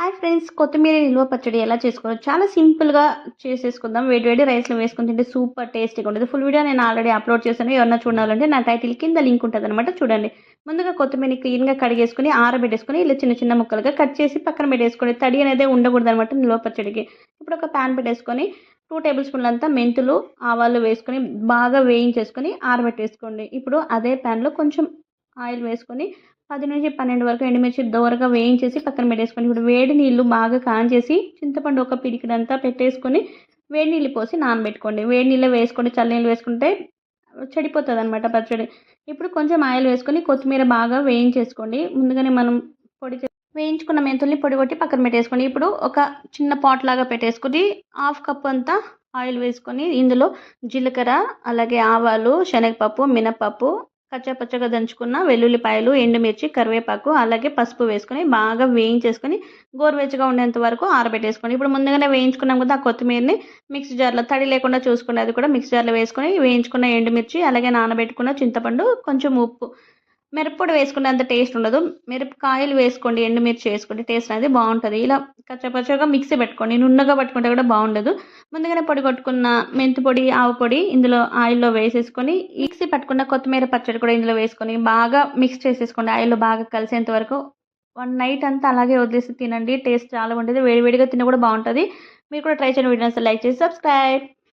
Hi friends కొత్తిమీర నిల్వ పచ్చడి ఎలా చేసుకోవాలో చాలా సింపుల్గా చేసేసుకుందాం. వేడి వేడి రైస్లో వేసుకుని తింటే సూపర్ టేస్టీగా ఉంటుంది. ఫుల్ వీడియో నేను ఆల్రెడీ అప్లోడ్ చేశాను. ఎవరన్నా చూడాలంటే నా టైటిల్ కింద లింక్ ఉంటుంది అనమాట చూడండి. ముందుగా కొత్తిమీర క్లీన్గా కడిగేసుకుని ఆరబెట్టేసుకుని ఇలా చిన్న చిన్న ముక్కలుగా కట్ చేసి పక్కన పెట్టేసుకోండి. తడి అనేది ఉండకూడదు అనమాట నిల్వ పచ్చడికి. ఇప్పుడు ఒక ప్యాన్ పెట్టేసుకొని టూ టేబుల్ స్పూన్లంతా మెంతులు ఆవాలు వేసుకొని బాగా వేయించేసుకొని ఆరబెట్టేసుకోండి. ఇప్పుడు అదే ప్యాన్లో కొంచెం ఆయిల్ వేసుకొని పది నుంచి పన్నెండు వరకు ఎండుమిర్చి దోరగా వేయించేసి పక్కన పెట్టేసుకొని ఇప్పుడు వేడి నీళ్ళు బాగా కాంచేసి చింతపండు ఒక పిడికిడంతా పెట్టేసుకొని వేడి నీళ్ళు పోసి నానబెట్టుకోండి. వేడి నీళ్ళు వేసుకొని చల్ల నీళ్ళు వేసుకుంటే చెడిపోతుంది అనమాట పచ్చడి. ఇప్పుడు కొంచెం ఆయిల్ వేసుకొని కొత్తిమీర బాగా వేయించేసుకోండి. ముందుగానే మనం పొడి వేయించుకున్న మెంతుల్ని పొడి కొట్టి పక్కన పెట్టేసుకోండి. ఇప్పుడు ఒక చిన్న పాట్ లాగా పెట్టేసుకుని హాఫ్ కప్ అంతా ఆయిల్ వేసుకొని ఇందులో జీలకర్ర అలాగే ఆవాలు శనగపప్పు మినపప్పు కచ్చాపచ్చగా దంచుకున్న వెల్లుల్లిపాయలు ఎండుమిర్చి కరివేపాకు అలాగే పసుపు వేసుకొని బాగా వేయించేసుకొని గోరువెచ్చగా ఉండేంత వరకు ఆరబెట్టేసుకోండి ఇప్పుడు ముందుగానే వేయించుకున్నాం కదా ఆ కొత్తిమీరని మిక్సీ జార్లో తడి లేకుండా చూసుకుని అది కూడా మిక్సీ జార్లో వేసుకొని వేయించుకున్న ఎండుమిర్చి అలాగే నానబెట్టుకున్న చింతపండు కొంచెం ఉప్పు. మిరప్పొడి వేసుకుంటే అంత టేస్ట్ ఉండదు. మిరపకాయలు వేసుకోండి ఎండుమిర్చి వేసుకోండి టేస్ట్ అనేది బాగుంటుంది. ఇలా కచ్చపచ్చగా మిక్సీ పెట్టుకోండి నున్నగా పట్టుకుంటే కూడా బాగుండదు. ముందుగానే పొడి కొట్టుకున్న మెంతి పొడి ఆవు పొడి ఇందులో ఆయిల్లో వేసేసుకొని మిక్సీ పట్టుకున్న కొత్తిమీర పచ్చడి కూడా ఇందులో వేసుకొని బాగా మిక్స్ చేసేసుకోండి. ఆయిల్లో బాగా కలిసేంత వరకు వన్ నైట్ అంతా అలాగే వదిలేసి తినండి. టేస్ట్ చాలా ఉంటుంది వేడివేడిగా తిన్న కూడా బాగుంటుంది. మీరు కూడా ట్రై చేయండి. వీడియోస్ లైక్ చేసి సబ్స్క్రైబ్.